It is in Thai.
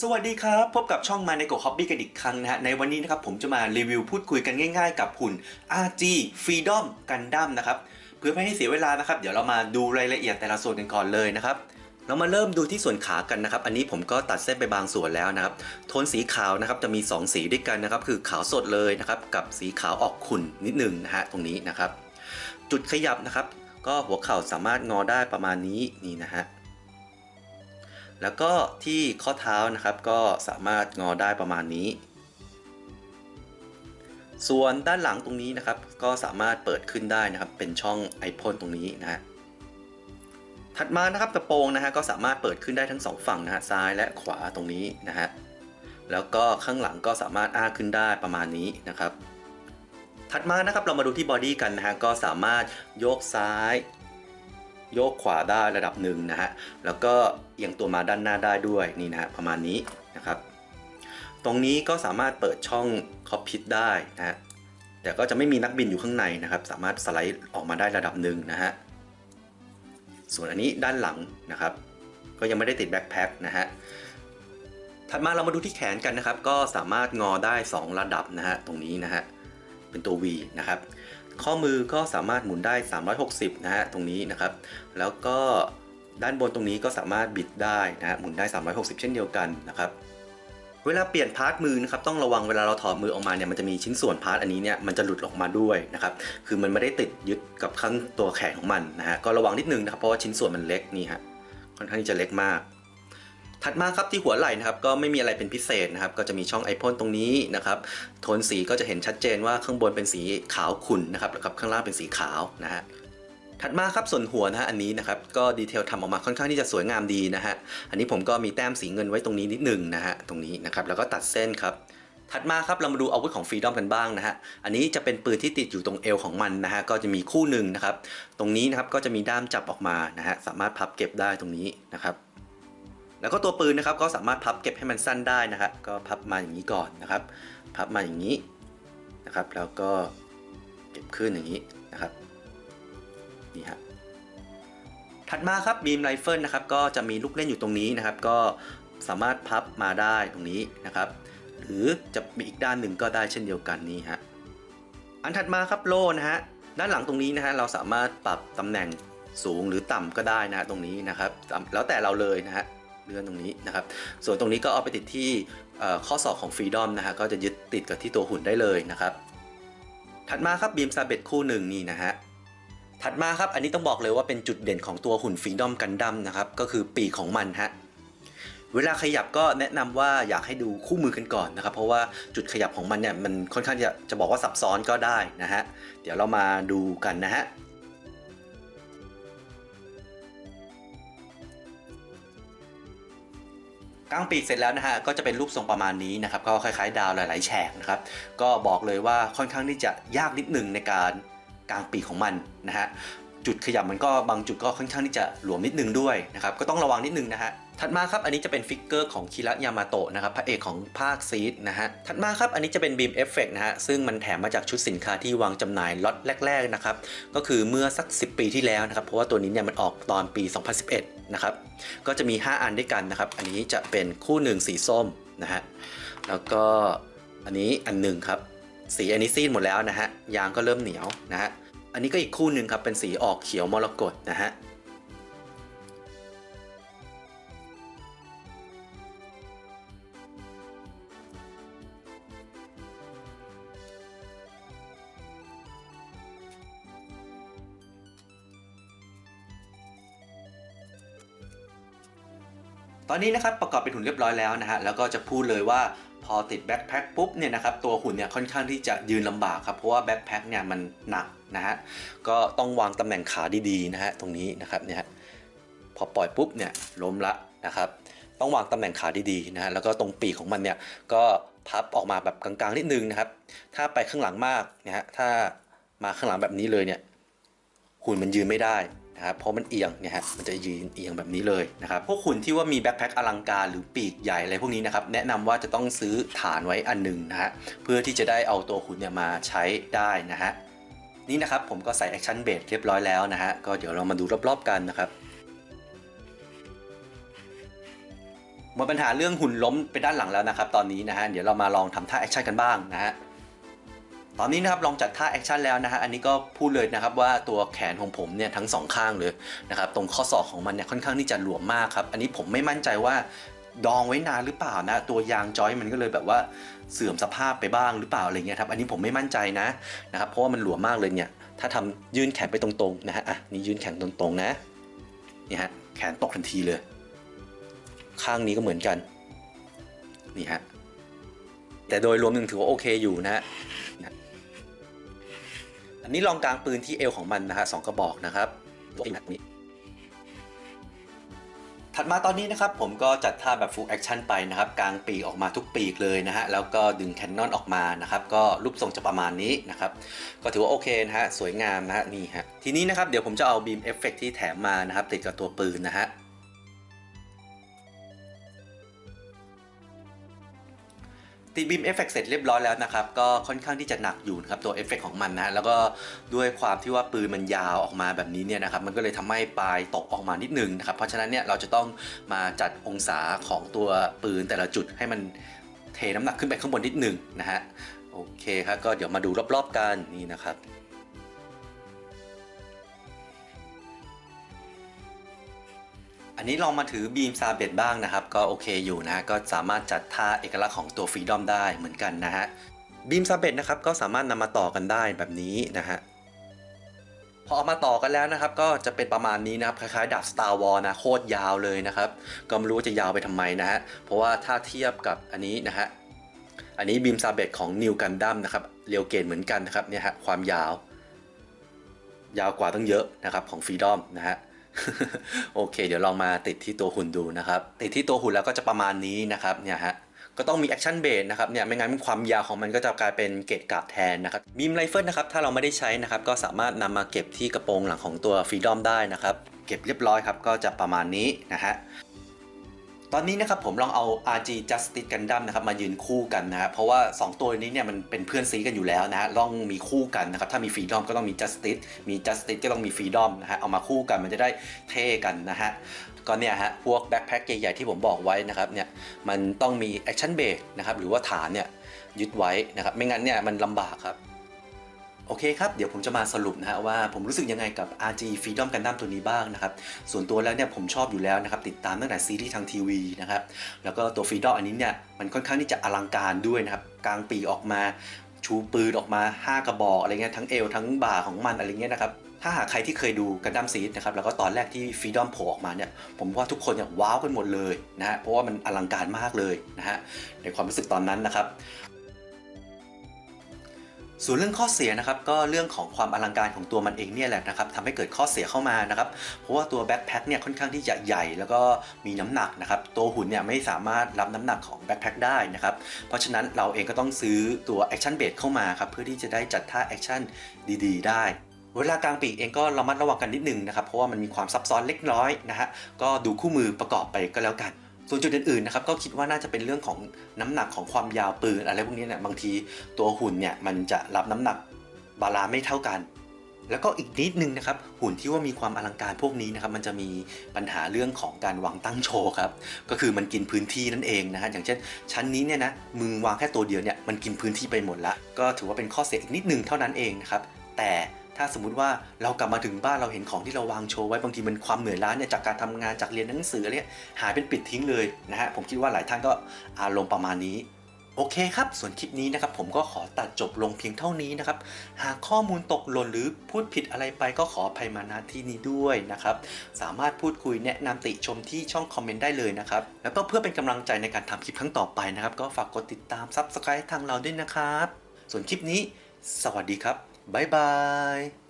สวัสดีครับ พบกับช่องมาในก Hobby กันอีกครั้งนะฮะในวันนี้นะครับผมจะมารีวิวพูดคุยกันง่ายๆ กับหุ่น RG Freedom Gundam นะครับเพื่อไม่ให้เสียเวลานะครับ เดี๋ยวเรามาดูรายละเอียดแต่ละส่วนกันก่อนเลยนะครับเรามาเริ่มดูที่ส่วนขากันนะครับ อันนี้ผมก็ตัดเส้นไปบางส่วนแล้วนะครับ โทนสีขาวนะครับจะมี 2 สีด้วยกันนะครับ คือขาวสดเลยนะครับ กับสีขาวออกขุ่นนิดหนึ่งนะฮะตรงนี้นะครับ จุดขยับนะครับ ก็หัวเข่าสามารถงอได้ประมาณนี้นี่นะฮะ แล้วก็ที่ข้อเท้านะครับก็สามารถงอได้ประมาณนี้ ส่วนด้านหลังตรงนี้นะครับ ก็สามารถเปิดขึ้นได้นะครับ เป็นช่องไอพ่นตรงนี้นะฮะถัดมานะครับกระโปรงนะฮะก็สามารถเปิดขึ้นได้ทั้งสองฝั่งนะฮะซ้ายและขวาตรงนี้นะฮะแล้วก็ข้างหลังก็สามารถอ้าขึ้นได้ประมาณนี้นะครับ ถัดมานะครับเรามาดูที่บอดี้กันนะฮะก็สามารถโยกซ้าย โยกขวาได้ระดับหนึ่งนะฮะ แล้วก็เอียงตัวมาด้านหน้าได้ด้วยนี่นะฮะประมาณนี้นะครับ ตรงนี้ก็สามารถเปิดช่องคอปพิทได้นะฮะ แต่ก็จะไม่มีนักบินอยู่ข้างในนะครับ สามารถสไลด์ออกมาได้ระดับหนึ่งนะฮะ ส่วนอันนี้ด้านหลังนะครับ ก็ยังไม่ได้ติดแบ็คแพ็คนะฮะ ถัดมาเรามาดูที่แขนกันนะครับ ก็สามารถงอได้ 2 ระดับนะฮะตรงนี้นะฮะ เป็นตัว V นะครับ ข้อมือก็สามารถหมุนได้ 360 นะฮะตรงนี้นะครับ แล้วก็ด้านบนตรงนี้ก็สามารถบิดได้นะฮะหมุนได้ 360 เช่นเดียวกันนะครับเวลาเปลี่ยนพาร์ทมือนะครับต้องระวังเวลาเราถอดมือออกมาเนี่ยมันจะมีชิ้นส่วนพาร์ทอันนี้เนี่ยมันจะหลุดออกมาด้วยนะครับคือมันไม่ได้ติดยึดกับข้างตัวแขนของมันนะฮะก็ระวังนิดนึงนะครับเพราะว่าชิ้นส่วนมันเล็กนี่ฮะค่อนข้างที่จะเล็กมาก ถัดมาครับที่หัวไหล่นะครับก็ไม่มีอะไรเป็นพิเศษนะครับก็จะมีช่องไอพ่นตรงนี้นะครับโทนสีก็จะเห็นชัดเจนว่าข้างบนเป็นสีขาวขุ่นนะครับแล้วก็ข้างล่างเป็นสีขาวนะฮะถัดมาครับส่วนหัวนะฮะอันนี้นะครับก็ดีเทลทำออกมาค่อนข้างที่จะสวยงามดีนะฮะอันนี้ผมก็มีแต้มสีเงินไว้ตรงนี้นิดหนึ่งนะฮะตรงนี้นะครับแล้วก็ตัดเส้นครับถัดมาครับเรามาดูอาวุธของฟรีดอมกันบ้างนะฮะ อันนี้จะเป็นปืนที่ติดอยู่ตรงเอวของมันนะฮะ ก็จะมีคู่หนึ่งนะครับ ตรงนี้นะครับก็จะมีด้ามจับออกมานะฮะ สามารถพับเก็บได้ตรงนี้นะครับ แล้วก็ตัวปืนนะครับก็สามารถพับเก็บให้มันสั้นได้นะครับก็พับมาอย่างนี้ก่อนนะครับ พับมาอย่างนี้นะครับ แล้วก็เก็บขึ้นอย่างนี้นะครับนี่ฮะถัดมาครับบีมไรเฟิลนะครับก็จะมีลูกเล่นอยู่ตรงนี้นะครับ ก็สามารถพับมาได้ตรงนี้นะครับ หรือจะมีอีกด้านหนึ่งก็ได้เช่นเดียวกันนี่ฮะอันถัดมาครับโล่นะฮะด้านหลังตรงนี้นะฮะเราสามารถปรับตำแหน่งสูงหรือต่ำก็ได้นะฮะตรงนี้นะครับ แล้วแต่เราเลยนะฮะ เลื่อนตรงนี้นะครับ ส่วนตรงนี้ก็เอาไปติดที่ข้อศอกของฟรีดอมนะฮะก็จะยึดติดกับที่ตัวหุ่นได้เลยนะครับ ถัดมาครับบีมซาเบตคู่หนึ่งนี่นะฮะถัดมาครับอันนี้ต้องบอกเลยว่าเป็นจุดเด่นของตัวหุ่นฟรีดอมกันดั้มนะครับก็คือปีกของมันฮะเวลาขยับก็แนะนำว่าอยากให้ดูคู่มือกันก่อนนะครับ เพราะว่าจุดขยับของมันเนี่ยมันค่อนข้างจะจะบอกว่าซับซ้อนก็ได้นะฮะเดี๋ยวเรามาดูกันนะฮะ กลางปีกเสร็จแล้วนะฮะก็จะเป็นรูปทรงประมาณนี้นะครับก็คล้ายๆ ดาวหลาย ๆ แฉกนะครับก็บอกเลยว่าค่อนข้างที่จะยากนิดหนึ่งในการกลางปีกของมันนะฮะจุดขยับมันก็บางจุดก็ค่อนข้างที่จะหลวมนิดนึงด้วยนะครับก็ต้องระวังนิดนึงนะฮะถัดมาครับอันนี้จะเป็นฟิกเกอร์ของคิระยามาโตะนะครับพระเอกของภาคซีดนะฮะถัดมาครับอันนี้จะเป็นบีมเอฟเฟกนะฮะซึ่งมันแถมมาจากชุดสินค้าที่วางจำหน่ายล็อตแรก ๆนะครับก็คือเมื่อสัก 10 ปีที่แล้วนะครับเพราะว่าตัวนี้เนี่ยมันออกตอนปี 2011 นะครับ ก็จะมี 5 อันด้วยกันนะครับ อันนี้จะเป็นคู่หนึ่งสีส้มนะฮะ แล้วก็อันนี้อันหนึ่งครับ สีอันนี้ซีดหมดแล้วนะฮะ ยางก็เริ่มเหนียวนะฮะ อันนี้ก็อีกคู่หนึ่งครับ เป็นสีออกเขียวมรกตนะฮะ อนนี้นะครับประกอบเป็นหุ่นเรียบร้อยแล้วนะฮะแล้วก็จะพูดเลยว่าพอติดแบ็คแพ็คปุ๊บเนี่ยนะครับตัวหุ่นเนี่ยค่อนข้างที่จะยืนลำบากครับเพราะว่าแบ็คแพ็คเนี่ยมันหนักนะฮะก็ต้องวางตำแหน่งขาดีๆนะฮะตรงนี้นะครับเนี่ยพอปล่อยปุ๊บเนี่ยล้มละนะครับต้องวางตำแหน่งขาดีๆนะฮะแล้วก็ตรงปีกของมันเนี่ยก็พับออกมาแบบกลางๆนิดนึงนะครับ ถ้าไปข้างหลังมากนะฮะถ้ามาข้างหลังแบบนี้เลยเนี่ยหุ่นมันยืนไม่ได้ นะครับเพราะมันเอียงเนี่ยฮะมันจะยืนเอียงแบบนี้เลยนะครับพวกหุ่นที่ว่ามีแบ็คแพ็คอลังการหรือปีกใหญ่อะไรพวกนี้นะครับแนะนำว่าจะต้องซื้อฐานไว้อันหนึ่งนะฮะเพื่อที่จะได้เอาตัวหุ่นเนี่ยมาใช้ได้นะฮะนี่นะครับผมก็ใส่แอคชั่นเบสเรียบร้อยแล้วนะฮะก็เดี๋ยวเรามาดูรอบๆกันนะครับหมดปัญหาเรื่องหุ่นล้มไปด้านหลังแล้วนะครับตอนนี้นะฮะเดี๋ยวเรามาลองทำท่าแอคชั่นกันบ้างนะฮะ ตอนนี้นะครับลองจัดท่าแอคชั่นแล้วนะฮะอันนี้ก็พูดเลยนะครับว่าตัวแขนของผมเนี่ยทั้งสองข้างเลยนะครับตรงข้อศอกของมันเนี่ยค่อนข้างที่จะหลวมมากครับอันนี้ผมไม่มั่นใจว่าดองไว้นานหรือเปล่านะตัวยางจอยมันก็เลยแบบว่าเสื่อมสภาพไปบ้างหรือเปล่าอะไรเงี้ยครับอันนี้ผมไม่มั่นใจนะนะครับเพราะว่ามันหลวมมากเลยเนี่ยถ้าทำยื่นแขนไปตรงๆนะฮะอะนี่ยื่นแขนตรงๆนะนี่ฮะแขนตกทันทีเลย ข้างนี้ก็เหมือนกันนี่ฮะแต่โดยรวมหนึ่งถือว่าโอเคอยู่นะฮะนะฮะ อันนี้ลองกลางปืนที่เอวของมันนะฮะสองกระบอกนะครับตัวนี้นี้ ถัดมาตอนนี้นะครับผมก็จัดท่าแบบ full action ไปนะครับกลางปีกออกมาทุกปีกเลยนะฮะแล้วก็ดึงแคนนอนออกมานะครับก็รูปทรงจะประมาณนี้นะครับก็ถือว่าโอเคนะฮะสวยงามนะฮะนี่ฮะทีนี้นะครับเดี๋ยวผมจะเอาบีมเอฟเฟกที่แถมมานะครับติดกับตัวปืนนะฮะ ตีบีมเอฟเฟกเสร็จเรียบร้อยแล้วนะครับ ก็ค่อนข้างที่จะหนักอยู่นะครับตัวเอฟเฟกของมันนะแล้วก็ด้วยความที่ว่าปืนมันยาวออกมาแบบนี้เนี่ยนะครับมันก็เลยทำให้ปลายตกออกมานิดนึงนะครับเพราะฉะนั้นเนี่ยเราจะต้องมาจัดองศาของตัวปืนแต่ละจุดให้มันเทน้ำหนักขึ้นไปข้างบนนิดนึงนะฮะโอเคครับก็เดี๋ยวมาดูรอบๆกันนี่นะครับ อันนี้ลองมาถือบีมซาเบตบ้างนะครับ ก็โอเคอยู่นะ ก็สามารถจัดท่าเอกลักษณ์ของตัวฟรีดอมได้เหมือนกันนะฮะบีมซาเบตนะครับก็สามารถนำมาต่อกันได้แบบนี้นะฮะพอเอามาต่อกันแล้วนะครับ ก็จะเป็นประมาณนี้นะครับคล้ายๆดาบ Star War นะโคตรยาวเลยนะครับ ก็ไม่รู้ว่าจะยาวไปทำไมนะฮะเพราะว่าถ้าเทียบกับอันนี้นะฮะอันนี้บีมซาเบตของนิวกันดัมนะครับเรียวเกตเหมือนกันนะครับเนี่ยฮะความยาว ยาวกว่าตั้งเยอะนะครับของฟรีดอมนะฮะ โอเค เดี๋ยวลองมาติดที่ตัวหุ่นดูนะครับ ติดที่ตัวหุ่นแล้วก็จะประมาณนี้นะครับเนี่ยฮะก็ต้องมีแอคชั่นเบสนะครับเนี่ยไม่งั้นความยาวของมันก็จะกลายเป็นเกตกาบแทนนะครับบีมไรเฟิลนะครับถ้าเราไม่ได้ใช้นะครับก็สามารถนำมาเก็บที่กระโปรงหลังของตัวฟรีดอมได้นะครับเก็บเรียบร้อยครับก็จะประมาณนี้นะฮะ ตอนนี้นะครับผมลองเอา RG Justice Gundam นะครับมายืนคู่กันนะครับเพราะว่า 2 ตัวนี้เนี่ยมันเป็นเพื่อนซีกันอยู่แล้วนะฮะต้องมีคู่กันนะครับถ้ามี Freedom ก็ต้องมี Justice มี Justice ก็ต้องมี Freedom นะฮะเอามาคู่กันมันจะได้เท่กันนะฮะก็เนี่ยฮะพวกแบ็คแพ็คใหญ่ๆที่ผมบอกไว้นะครับเนี่ยมันต้องมี Action Base นะครับหรือว่าฐานเนี่ยยึดไว้นะครับไม่งั้นเนี่ยมันลำบากครับ โอเคครับ เดี๋ยวผมจะมาสรุปนะฮะว่าผมรู้สึกยังไงกับ RG Freedom Gundam ตัวนี้บ้างนะครับ ส่วนตัวแล้วเนี่ยผมชอบอยู่แล้วนะครับ ติดตามตั้งแต่ซีรีส์ทางทีวีนะครับ แล้วก็ตัว Freedom อันนี้เนี่ย มันค่อนข้างที่จะอลังการด้วยนะครับ กลางปีออกมา ชูปืนออกมา 5 กระบอกอะไรเงี้ยทั้งเอวทั้งบ่าของมันอะไรเงี้ยนะครับถ้าหากใครที่เคยดูกันดั้มซีดนะครับแล้วก็ตอนแรกที่ฟรีดอมโผล่ออกมาเนี่ยผมว่าทุกคนเนี่ยว้าวกันหมดเลยนะฮะเพราะว่ามันอลังการมากเลยนะฮะในความรู้สึกตอนนั้นนะครับ ส่วนเรื่องข้อเสียนะครับก็เรื่องของความอลังการของตัวมันเองเนี่ยแหละนะครับทำให้เกิดข้อเสียเข้ามานะครับเพราะว่าตัวแบ็คแพ็คเนี่ยค่อนข้างที่จะใหญ่ แล้วก็มีน้ำหนักนะครับตัวหุ่นเนี่ยไม่สามารถรับน้ำหนักของแบ็คแพ็คได้นะครับเพราะฉะนั้นเราเองก็ต้องซื้อตัวแอคชั่นเบสเข้ามาครับเพื่อที่จะได้จัดท่าแอคชั่นดีๆ ได้เวลากลางปีกเองก็ระมัดระวังกันนิดนึงนะครับเพราะว่ามันมีความซับซ้อนเล็กน้อยนะฮะก็ดูคู่มือประกอบไปก็แล้วกัน ส่วนจุดอื่นๆนะครับก็คิดว่าน่าจะเป็นเรื่องของน้ำหนักของความยาวปืนอะไรพวกนี้เนี่ยบางทีตัวหุ่นเนี่ยมันจะรับน้ำหนักบาลานไม่เท่ากัน แล้วก็อีกนิดนึงนะครับหุ่นที่ว่ามีความอลังการพวกนี้นะครับมันจะมีปัญหาเรื่องของการวางตั้งโชว์ครับก็คือมันกินพื้นที่นั่นเองนะฮะอย่างเช่น ชั้นนี้เนี่ยนะมึงวางแค่ตัวเดียวเนี่ยมันกินพื้นที่ไปหมดละก็ถือว่าเป็นข้อเสียอีกนิดนึงเท่านั้นเองนะครับแต่ ถ้าสมมุติว่าเรากลับมาถึงบ้านเราเห็นของที่เราวางโชว์ไว้บางทีมันความเหนื่อยล้าเนี่ยจากการทำงานจากเรียนหนังสืออะไรเนี่ยหายเป็นปิดทิ้งเลยนะฮะผมคิดว่าหลายท่านก็อารมณ์ประมาณนี้โอเคครับ ส่วนคลิปนี้นะครับผมก็ขอตัดจบลงเพียงเท่านี้นะครับ หากข้อมูลตกหล่นหรือพูดผิดอะไรไปก็ขออภัยมาณที่นี้ด้วยนะครับ สามารถพูดคุยแนะนำติชมที่ช่องคอมเมนต์ได้เลยนะครับ แล้วก็เพื่อเป็นกำลังใจในการทำคลิปครั้งต่อไปนะครับ ก็ฝากกดติดตาม Subscribe ทางเราด้วยนะครับ ส่วนคลิปนี้ สวัสดีครับ บ๊ายบาย